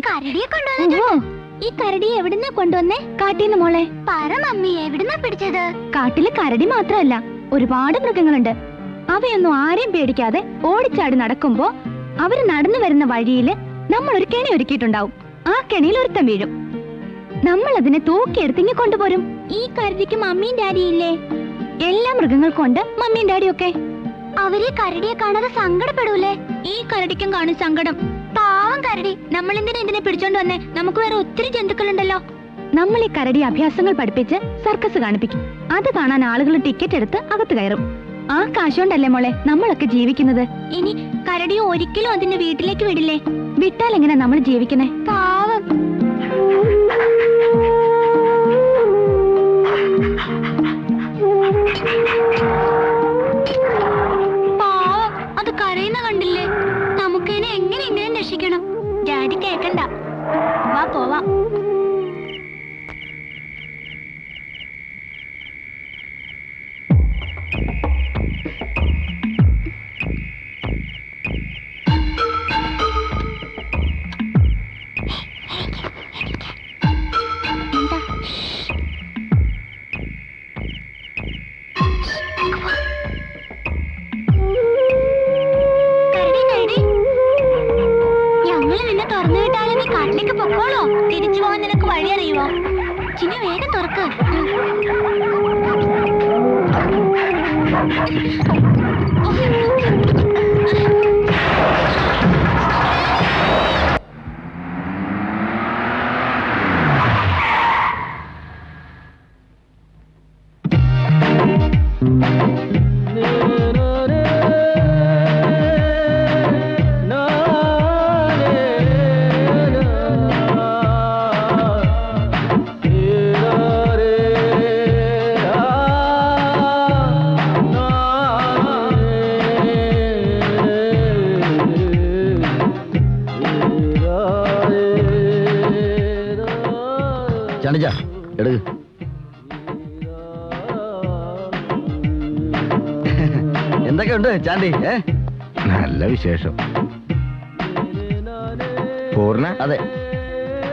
കൊണ്ടുവന്നു ഈ കരടി എവിടുന്ന കൊണ്ടുവന്നേ? കാട്ടിന്ന് മോളെ. പറ മമ്മി എവിടുന്നാ പിടിച്ചത്? കാട്ടിൽ കരടി മാത്രമല്ല ഒരുപാട് മൃഗങ്ങളുണ്ട്. അവയൊന്നും ആരെയും പേടിക്കാതെ ഓടിച്ചാടി നടക്കുമ്പോ അവർ നടന്നു വരുന്ന വഴിയിൽ നമ്മൾ ഒരു കെണി ഒരുക്കിയിട്ടുണ്ടാവും. ആ കെണിയിൽ ഒരുത്തം വീഴും. നമ്മൾ അതിനെ തൂക്കിയെടുത്ത് ഇങ്ങനെ കൊണ്ടുപോരും. ഈ കരടിക്ക് മമ്മിയും ഡാഡിയും ഇല്ലേ? എല്ലാ മൃഗങ്ങൾക്കും ഉണ്ട് മമ്മിയും ഡാഡിയും ഒക്കെ. അവർ കരടിയെ കാണാതെ സങ്കടപ്പെടൂലേ? ഈ കരടിക്കും കാണും സങ്കടം. പാവം കരടി. നമ്മൾ എന്തിനാ ഇതിനെ പിടിച്ചോണ്ട് വന്നേ? നമുക്ക് വേറെ ഒത്തിരി ജന്തുക്കളുണ്ടല്ലോ. നമ്മൾ ഈ കരടി അഭ്യാസങ്ങൾ പഠിപ്പിച്ച് സർക്കസ് കാണിപ്പിക്കും. അത് കാണാൻ ആളുകൾ ടിക്കറ്റ് എടുത്ത് അകത്ത് കയറും. ആ കാശോണ്ടല്ലേ മോളെ? നമ്മളൊക്കെ ജീവിക്കുന്നത്. ഇനി കരടി ഒരിക്കലും അതിന്റെ വീട്ടിലേക്ക് വിടില്ലേ? വിട്ടാൽ എങ്ങനെ നമ്മൾ ജീവിക്കണേ പാവം പാവം. ചിനി വേഗം തുറക്ക്. ചണിച്ച എടുക്ക്. എന്തൊക്കെയുണ്ട് ചാണ്ടി ഏ? നല്ല വിശേഷം. പൂർണ? അതെ.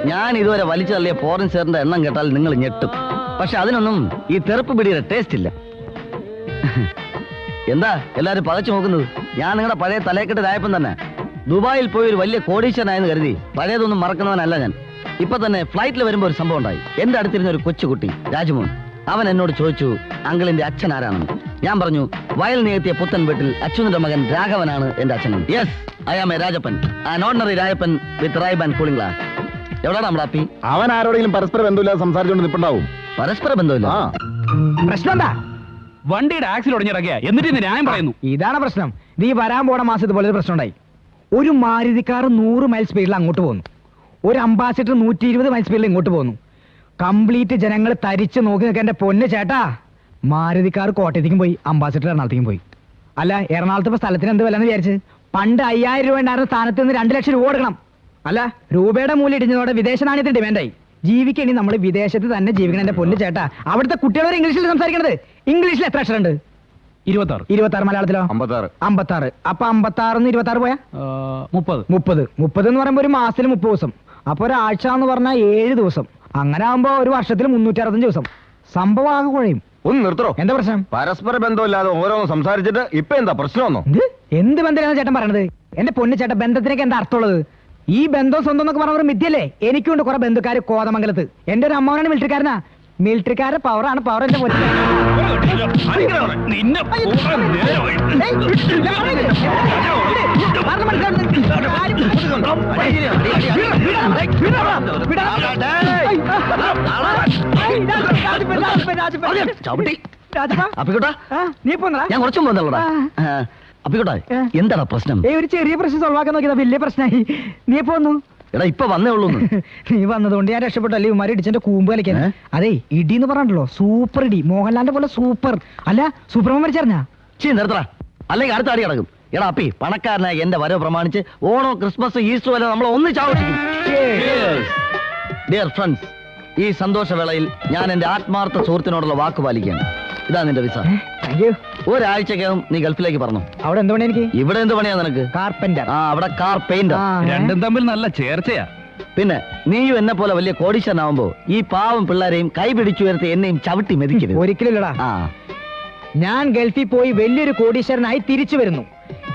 ഞാൻ ഇതുവരെ വലിച്ചു തള്ളിയ ഫോറിൻ ഷെയറിന്റെ എണ്ണം കേട്ടാൽ നിങ്ങൾ ഞെട്ടും. പക്ഷെ അതിനൊന്നും ഈ തെറുപ്പ് പിടിയുടെ ടേസ്റ്റ് ഇല്ല. എന്താ എല്ലാരും പതച്ചു നോക്കുന്നത്? ഞാൻ നിങ്ങളുടെ പഴയ തലയെക്കെട്ട് രായപ്പം തന്നെ. ദുബായിൽ പോയി ഒരു വലിയ കോടീശ്വരനായെന്ന് കരുതി. പഴയതൊന്നും മറക്കുന്നവനല്ല ഞാൻ. ഇപ്പൊ തന്നെ ഫ്ലൈറ്റിൽ വരുമ്പോ ഒരു സംഭവം ഉണ്ടായി. എന്റെ അടുത്തിരുന്ന ഒരു കൊച്ചുകുട്ടി രാജ്മോൻ അവൻ എന്നോട് ചോദിച്ചു അങ്കിളിന്റെ അച്ഛൻ ആരാണെന്ന്? ഞാൻ പറഞ്ഞു വയൽ നികത്തിയ പുത്തൻ വീട്ടിൽ അച്ഛനന്റെ മകൻ രാഘവനാണ് എന്റെ അച്ഛൻ yes I am a Rajappan. An ordinary Rajappan with rib and cooling glass എവിടെയാണ് നമ്മുടെ അപ്പി? അവൻ ആരോടെങ്കിലും പരസ്പര ബന്ധമില്ലാതെ സംസാരിച്ചുകൊണ്ട് നിപ്പുണ്ടാവും. പരസ്പര ബന്ധമില്ല? പ്രശ്നം എന്താ? വണ്ടിയുടെ ആക്സിൽ ഉടഞ്ഞിറക്കിയ എന്നിട്ട് ഇന്ന് ന്യായം പറയുന്നു. ഇതാണ് പ്രശ്നം. നീ വരാൻ പോണ മാസം ഇതുപോലെ ഒരു പ്രശ്നം ഉണ്ടായി ഒരു മാരുതിക്കാർ കാർ നൂറ് മൈൽ സ്പീഡിൽ അങ്ങോട്ട് പോകുന്നു ഒരു അംബാസിഡർ നൂറ്റി ഇരുപത് മൈൽ സ്പീഡിൽ ഇങ്ങോട്ട് പോകുന്നു കംപ്ലീറ്റ് ജനങ്ങൾ തരിച്ച് നോക്കി നിൽക്കാൻ എന്റെ പൊന്ന് ചേട്ടാ. മാരുതിക്കാർ കാർ കോട്ടയത്തേക്കും പോയി അംബാസിഡർ എറണാകുളത്തേക്കും പോയി. അല്ല എറണാകുളത്ത് ഇപ്പോൾ സ്ഥലത്തിന് എന്ത് വിലയെന്ന് വിചാരിച്ച്? പണ്ട് അയ്യായിരം രൂപ ഉണ്ടായിരുന്ന സ്ഥാനത്ത് നിന്ന് രണ്ട് ലക്ഷം രൂപ കൊടുക്കണം. അല്ല രൂപയുടെ മൂല്യം ഇടിഞ്ഞതോടെ വിദേശ നാണയത്തിന് ഡിമാൻഡായി ജീവിക്കണി നമ്മൾ വിദേശത്ത് തന്നെ ജീവിക്കണം എന്റെ പൊന്ന് ചേട്ടാ. അവിടുത്തെ കുട്ടികളോട് ഇംഗ്ലീഷിൽ സംസാരിക്കണത്? ഇംഗ്ലീഷിൽ എത്ര അക്ഷരമുണ്ട് മലയാളത്തിലോ? അമ്പത്താറ്. അമ്പത്താറ്. അപ്പൊ അമ്പത്താറിന്ന് ഇരുപത്താറ് പോയാ? മുപ്പത്. മുപ്പത്. മുപ്പത് എന്ന് പറയുമ്പോ ഒരു മാസത്തിൽ മുപ്പത് ദിവസം. അപ്പൊ ഒരാഴ്ച എന്ന് പറഞ്ഞാൽ ഏഴ് ദിവസം അങ്ങനെ ആകുമ്പോ ഒരു വർഷത്തിൽ മുന്നൂറ്റി അറുപത്തഞ്ച് ദിവസം സംഭവം ആകെ കുഴയും ഒന്ന് നിർത്തോ എന്താ പ്രശ്നം പരസ്പര ബന്ധമില്ലാതെ ഓരോന്ന് സംസാരിച്ചിട്ട് ഇപ്പൊ എന്താ പ്രശ്നമൊന്നോ എന്ത് എന്ത് ബന്ധമാണ് ചേട്ടൻ പറയണത് എന്റെ പൊന്നു ചേട്ടൻ ബന്ധത്തിനൊക്കെ എന്താ അർത്ഥമുള്ളത് ഈ ബന്ധം സ്വന്തം എന്നൊക്കെ പറഞ്ഞ ഒരു മിഥ്യല്ലേ എനിക്കുണ്ട് കുറെ ബന്ധുക്കാർ കോതമംഗലത്ത് എന്റെ ഒരു അമ്മാവനാണ് മിലിറ്ററിക്കാരനാ മിലിറ്ററിക്കാരുടെ പവറാണ് പവർ എന്റെ പൊന്നു നിന്നെ ഞാൻ കുറച്ചും വന്നല്ലോടാ ആ. അപ്പിക്കോട്ടാ എന്താണ് പ്രശ്നം? ഏ ഒരു ചെറിയ പ്രശ്നം സോൾവ് ആക്കാൻ നോക്കിയതാ വലിയ പ്രശ്നമായി നീ പോന്നു എടാ ഇപ്പൊ വന്നേ ഉള്ളൂ നീ വന്നതുകൊണ്ട് ഞാൻ രക്ഷപ്പെട്ടു. അല്ലേ ഉമാരി ഇടിച്ചെന്റെ കൂമ്പ് കളിക്കാൻ. അതെ ഇടി എന്ന് പറഞ്ഞല്ലോ സൂപ്പർ ഇടി. മോഹൻലാലിന്റെ പോലെ സൂപ്പർ. അല്ല സൂപ്പർമാൻ മരിച്ചറിഞ്ഞാ ചീ നിർത്തടാ. അല്ലെങ്കിൽ അടുത്ത അടി കിടക്കും എടാ അപ്പി പണക്കാരനായ എന്റെ വരവ് പ്രമാണിച്ച് ഓണോ ക്രിസ്മസ് ഈസ്റ്റർ വരെ നമ്മൾ ഒന്നിച്ച് ആഘോഷിക്കും. ഡിയർ ഫ്രണ്ട്സ് ഈ സന്തോഷവേളയിൽ ഞാൻ എന്റെ ആത്മാർത്ഥ സുഹൃത്തിനോടുള്ള വാക്ക് പാലിക്കുകയാണ്. ഇതാ നിന്റെ വിസ. ഒരാഴ്ചക്കകം നീ ഗൾഫിലേക്ക് പറഞ്ഞു അവിടെ എന്ത് പണി എനിക്ക്? ഇവിടെ എന്ത് പണിയാ നിനക്ക്? കാർപെന്റർ ആ അവിടെ കാർ പെയിന്റർ രണ്ടും തമ്മിൽ നല്ല ചേർച്ചയാ. പിന്നെ നീയും എന്നെ പോലെ വലിയ കോടീശ്വരനാവുമ്പോ ഈ പാവം പിള്ളേരെയും കൈ പിടിച്ചു ഉയർത്തി എന്നെയും ചവിട്ടി മെതിക്കരുത്. ഒരിക്കലും ആ. ഞാൻ ഗൾഫിൽ പോയി വലിയൊരു കോടീശ്വരനായി തിരിച്ചു വരുന്നു.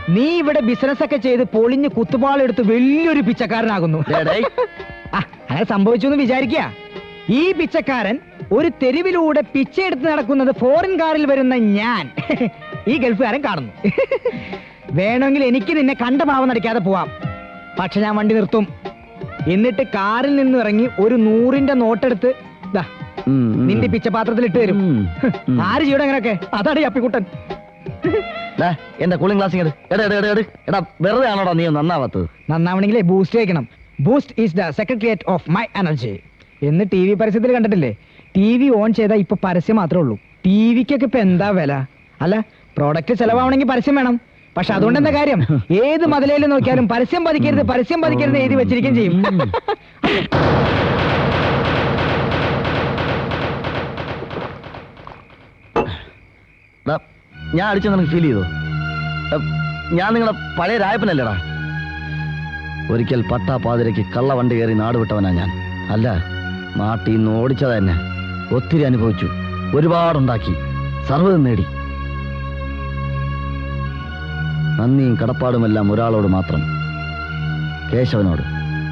നീ ഇവിടെ ബിസിനസ് ഒക്കെ ചെയ്ത് പൊളിഞ്ഞ് കുത്തുപാളെടുത്ത് വലിയൊരു പിച്ചക്കാരനാകുന്നു. ആ, അങ്ങനെ സംഭവിച്ചു എന്ന് വിചാരിക്കുക. ഈ പിച്ചക്കാരൻ ഒരു തെരുവിലൂടെ പിച്ചയെടുത്ത് നടക്കുന്നത് ഫോറിൻ കാറിൽ വരുന്ന ഞാൻ. ഈ ഗൾഫുകാരൻ കാണുന്നു. വേണമെങ്കിൽ എനിക്ക് നിന്നെ കണ്ട ഭാവം നടിക്കാതെ പോവാം. പക്ഷെ ഞാൻ വണ്ടി നിർത്തും. എന്നിട്ട് കാറിൽ നിന്ന് ഇറങ്ങി ഒരു നൂറിന്റെ നോട്ടെടുത്ത് ദാ. നിന്റെ പിച്ചപാത്രത്തിൽ ഇട്ട് തരും. ഉം. ആര് ചെയ്യണം അങ്ങനെയൊക്കെ? അതാണ് ഈ അപ്പിക്കുട്ടൻ. എന്റെ കൂളിംഗ് ഗ്ലാസ് എടാ വെറുതെ ആണോടാ നീ നന്നാവാത്തത്? നന്നാവണെങ്കിലേ ബൂസ്റ്റ് കഴിക്കണം Boost is the secretariat of my energy എന്ന് ടി വി പരസ്യത്തിൽ കണ്ടിട്ടില്ലേ? ടി വി ഓൺ ചെയ്താൽ ഇപ്പൊ പരസ്യം മാത്രമേ ഉള്ളൂ. ടി വിക്കൊക്കെ ഇപ്പൊ എന്താ വില? അല്ല പ്രോഡക്റ്റ് ചെലവാണെങ്കിൽ പരസ്യം വേണം. പക്ഷെ അതുകൊണ്ട് എന്താ കാര്യം? ഏത് മതിലേലും നോക്കിയാലും പരസ്യം പതിക്കരുത് പരസ്യം പതിക്കരുത് എഴുതി വെച്ചിരിക്കുകയും ചെയ്യും. ഞാൻ അടിച്ചു നിനക്ക് ഫീൽ ചെയ്തു? ഞാൻ നിങ്ങളെ പഴയ രായപ്പനല്ലേടാ. ഒരിക്കൽ പട്ടാ പാതിരയ്ക്ക് കള്ള വണ്ടി കയറി നാട് വിട്ടവനാ ഞാൻ. അല്ല നാട്ടിൽ നിന്ന് ഓടിച്ചത് തന്നെ ഒത്തിരി അനുഭവിച്ചു. ഒരുപാടുണ്ടാക്കി. സർവതും നേടി. നന്ദിയും കടപ്പാടുമെല്ലാം ഒരാളോട് മാത്രം. കേശവനോട്.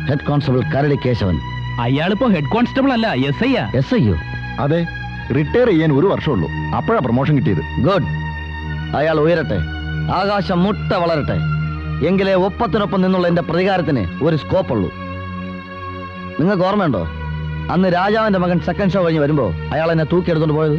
ഹെഡ് കോൺസ്റ്റബിൾ കരടി കേശവൻ. അയാളിപ്പോ ഹെഡ് കോൺസ്റ്റബിൾ അല്ല എസ് ഐ എസ് ഐയോ അതെ റിട്ടയർ ചെയ്യാൻ ഒരു വർഷമുള്ളൂ അപ്പോഴാണ് പ്രൊമോഷൻ കിട്ടിയത്. ഗുഡ് അയാൾ ഉയരട്ടെ. ആകാശം മുട്ട വളരട്ടെ. എങ്കിലേ ഒപ്പത്തിനൊപ്പം നിന്നുള്ള എന്റെ പ്രതികാരത്തിന് ഒരു സ്കോപ്പ് ഉള്ളൂ. നിങ്ങൾക്ക് ഓർമ്മയുണ്ടോ? അന്ന് രാജാവിന്റെ മകൻ സെക്കൻഡ് ഷോ കഴിഞ്ഞ് വരുമ്പോൾ അയാൾ എന്നെ തൂക്കിയെടുത്തോണ്ട് പോയത്?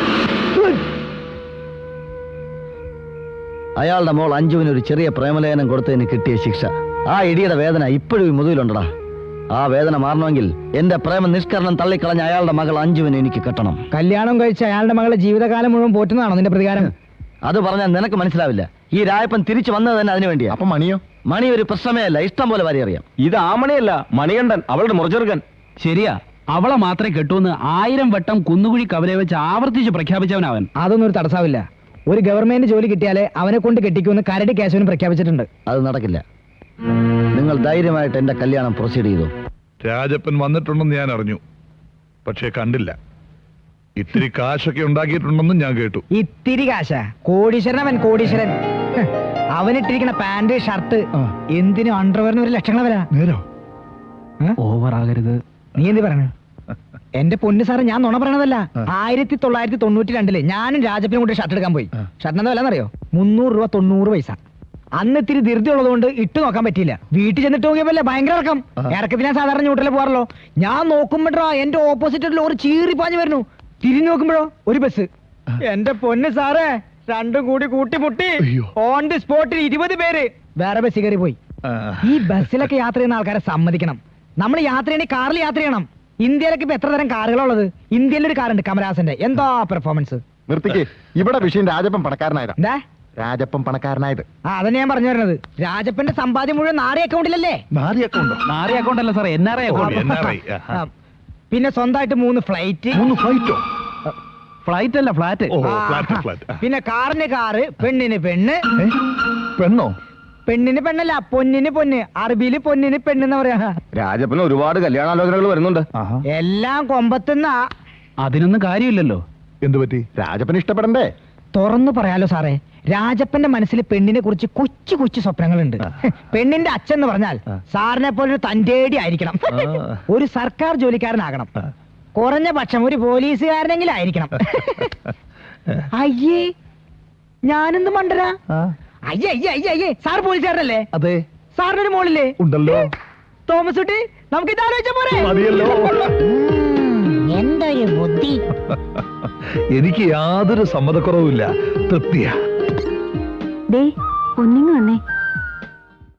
അയാളുടെ മോൾ അഞ്ജുവിന് ഒരു ചെറിയ പ്രേമലേഖനം കൊടുത്തതിന് കിട്ടിയ ശിക്ഷ. ആ ഇടിയുടെ വേദന ഇപ്പോഴും മുതുകിലുണ്ടടാ ആ വേദന മാറണമെങ്കിൽ എന്റെ പ്രേമ നിഷ്കരണം തള്ളിക്കളഞ്ഞ അയാളുടെ മകൾ അഞ്ജുവിന് എനിക്ക് കെട്ടണം. കല്യാണം കഴിച്ച അയാളുടെ മകളെ ജീവിതകാലം മുഴുവൻ പോറ്റുന്നതാണോ നിന്റെ പ്രതികാരം? അത് പറഞ്ഞാൽ നിനക്ക് മനസ്സിലാവില്ല. ഈ രായപ്പൻ തിരിച്ചു വന്നത് തന്നെ അതിനു വേണ്ടിയാ. അപ്പൊ മണിയോ? മണി ഒരു പ്രശ്നമേ അല്ല ഇഷ്ടം പോലെ വരെ അറിയാം ഇത് ആ മണിയല്ല മണികണ്ഠൻ അവളുടെ മുറച്ചെറുക്കൻ ശരിയാ. അവളെ മാത്രമേ കെട്ടൂന്ന് ആയിരം വട്ടം കുന്നുകുഴി കവലെ വെച്ച് ആവർത്തിച്ച് പ്രഖ്യാപിച്ചവനാവൻ. അതൊന്നും ഒരു തടസ്സമില്ല ഒരു ഗവൺമെന്റ് ജോലി കിട്ടിയാലേ അവനെ കൊണ്ട് കെട്ടിക്കുമെന്ന് കരടി കേശവന് പ്രഖ്യാപിച്ചിട്ടുണ്ട്. അത് നടക്കില്ല. നിങ്ങൾ ധൈര്യമായിട്ട് എന്റെ കല്യാണം പ്രൊസീഡ് ചെയ്തു. രാജപ്പൻ വന്നിട്ടുണ്ടെന്ന് ഞാൻ അറിഞ്ഞു. പക്ഷേ കണ്ടില്ല. ഇത്തിരി കാശൊക്കെ ഉണ്ടാക്കിയിട്ടുണ്ടെന്നും ഞാൻ കേട്ടു. ഇത്തിരി കാശ. കോടീശ്വരൻ. അവൻ കോടീശ്വരൻ അവനിട്ടിരിക്കുന്ന പാന്റ് ഷർട്ട് എന്തിനും അണ്ടർവെയറിന് ഒരു ലക്ഷങ്ങളെ വില? നേരോ? ഓവർ ആകരുത്. നീ എന്ത് പറഞ്ഞു എന്റെ പൊന്നു സാറ് ഞാൻ നുണ പറയണതല്ല. ആയിരത്തി തൊള്ളായിരത്തി തൊണ്ണൂറ്റി രണ്ടിൽ ഞാനും രാജപ്പനും കൂടി ഷർട്ട് എടുക്കാൻ പോയി. ഷർട്ടിന് എന്താ വില മുന്നൂറ് രൂപ തൊണ്ണൂറ് പൈസ. അന്ന് ഇത്തിരി ധൃതി ഉള്ളതുകൊണ്ട് ഇട്ട് നോക്കാൻ പറ്റിയില്ല. വീട്ടിൽ ചെന്നിട്ട് നോക്കിയപ്പോലെ ഭയങ്കര ഇറക്കം. ഇറക്കത്തിൽ ഞാൻ സാധാരണ ന്യൂട്രലിൽ പോകാറല്ലോ ഞാൻ നോക്കുമ്പോഴാ എന്റെ ഓപ്പോസിറ്റ് ഒരു ചീറി പാഞ്ഞു വരുന്നു. തിരിഞ്ഞു നോക്കുമ്പോഴോ ഒരു ബസ് എന്റെ പൊന്ന് സാറേ രണ്ടും കൂടി കൂട്ടിമുട്ടി. ഓൺ ദി സ്പോട്ടിൽ ഇരുപത് പേര്. വേറെ ബസ് കയറി പോയി. ഈ ബസ്സിലൊക്കെ യാത്ര ചെയ്യുന്ന ആൾക്കാരെ സമ്മതിക്കണം. നമ്മൾ യാത്ര ചെയ്യണേ കാറിൽ യാത്ര ചെയ്യണം. ഇന്ത്യയിലൊക്കെ ഇപ്പൊ എത്ര തരം കാറുകളുള്ളത് ഇന്ത്യയിൽ ഒരു കാറുണ്ട് കമലഹാസന്റെ. എന്താ പെർഫോമൻസ് നിർത്തിക്ക് ഇവിടെ വിഷയം രാജപ്പൻ പണക്കാരനായതാ. എന്താ രാജപ്പൻ പണക്കാരനായത്. ആ അതന്നെ ഞാൻ പറഞ്ഞു വരുന്നത്. രാജപ്പന്റെ സമ്പാദ്യം മുഴുവൻ നാറി അക്കൗണ്ടിലല്ലേ നാരി അക്കൗണ്ടോ നാറി അക്കൗണ്ട് അല്ല സാറേ എൻ ആർ ഐ അക്കൗണ്ട് ആ, പിന്നെ സ്വന്തമായിട്ട് മൂന്ന് ഫ്ലൈറ്റ് മൂന്ന് ഫ്ലൈറ്റോ ഫ്ലൈറ്റ് അല്ല ഫ്ലാറ്റ് ഓ ഫ്ലാറ്റ് ഫ്ലാറ്റ് പിന്നെ കാറിന് കാറ് പെണ്ണിന് പെണ്ണ്. പെണ്ണോ? പെണ്ണിന് പെണ്ണല്ല പൊന്നിന് പൊന്ന്. അറബിയിൽ പൊന്നിന് പെണ്ണെന്ന് പറയാ. രാജപ്പന് ഒരുപാട് കല്യാണാലോചനകൾ വരുന്നുണ്ട്. എല്ലാം കൊമ്പത്തുന്ന. അതിനൊന്നും കാര്യമില്ലല്ലോ. എന്തു പറ്റി? രാജപ്പന് ഇഷ്ടപ്പെടണ്ടേ? തുറന്നു പറയാലോ സാറേ രാജപ്പന്റെ മനസ്സിൽ പെണ്ണിനെ കുറിച്ച് കൊച്ചു കൊച്ചു സ്വപ്നങ്ങളുണ്ട്. പെണ്ണിന്റെ അച്ഛൻ എന്ന് പറഞ്ഞാൽ സാറിനെ പോലെ ഒരു തന്റേടി ആയിരിക്കണം ഒരു സർക്കാർ ജോലിക്കാരനാകണം. കുറഞ്ഞ പക്ഷം ഒരു പോലീസുകാരനെങ്കിലും ആയിരിക്കണം. അയ്യേ ഞാനെന്ത് മണ്ടരാ സാർ പോലീസുകാരനല്ലേ? അതെ. സാറിനൊരു മോളില്ലേ? ഉണ്ടല്ലോ. തോമസ് കുട്ടി നമുക്ക് പോരെ? എന്തൊരു ബുദ്ധി. എനിക്ക് യാതൊരു സമ്മതക്കുറവുമില്ല. തൃപ്തിയാ. ഒന്നിങ്ങ് വന്നേ.